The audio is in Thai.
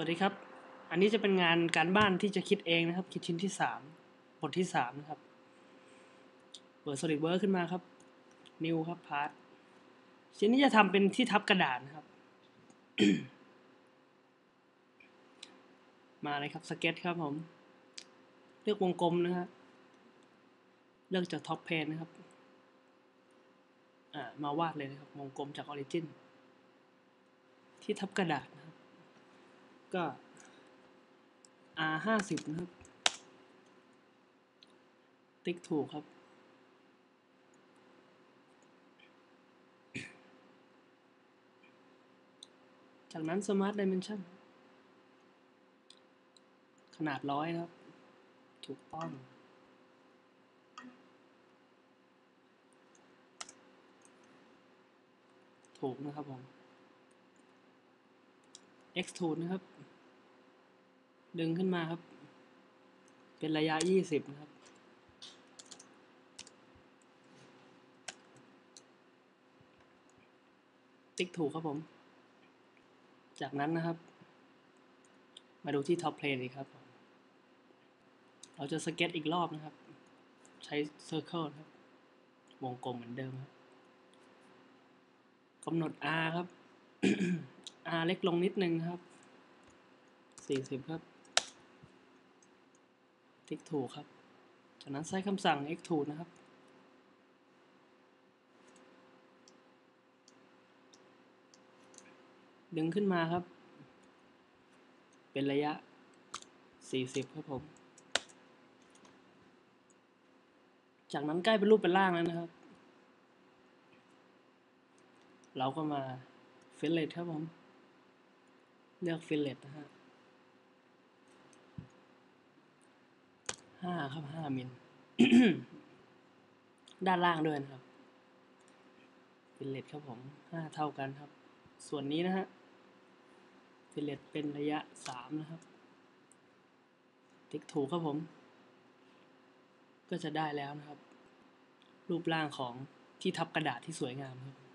วัสดีครับ อันนี้จะเป็นงานการบ้านที่จะคิดเองนะครับ คิดชิ้นที่สามบทที่สามนะครับ เปิด SolidWorks ขึ้นมาครับ New ครับ Part ชิ้นนี้จะทำเป็นที่ทับกระดาษนะครับ มาเลยครับสเก็ตครับผม เลือกวงกลมนะครับเลือกจากท็อปเพนนะครับ มาวาดเลยนะครับ วงกลมจากออริจินที่ทับกระดาษ ก็ R ห้าสิบนะครับ ติ๊กถูกครับ จากนั้น Smart Dimension ขนาดร้อยครับ ถูกต้องถูกนะครับผม extrude นะครับ ดึงขึ้นมาครับ เป็นระยะ 20 นะครับ ติ๊กถูกครับผม จากนั้นนะครับ มาดูที่ท็อปเพลนอีกครับ เราจะสเก็ตอีกรอบนะครับ ใช้ Circle ครับ วงกลมเหมือนเดิมครับกำหนด R ครับ R เล็กลงนิดนึงครับ40ครับ ติ๊กถูกครับ จากนั้นใช้คำสั่ง extrude นะครับ ดึงขึ้นมาครับ เป็นระยะ 40 ครับผม จากนั้นใกล้เป็นรูปเป็นร่างแล้วนะครับ เราก็มาฟิลเลตครับผม เลือกฟิลเลตนะฮะ ห้าครับห้ามิลด้านล่างด้วยนะครับฟิลเลตครับผมห้าเท่ากันครับ ส่วนนี้นะฮะฟิลเลตเป็นระยะสามนะครับ ติ๊กถูกครับผม ก็จะได้แล้วนะครับ รูปร่างของที่ทับกระดาษที่สวยงามครับ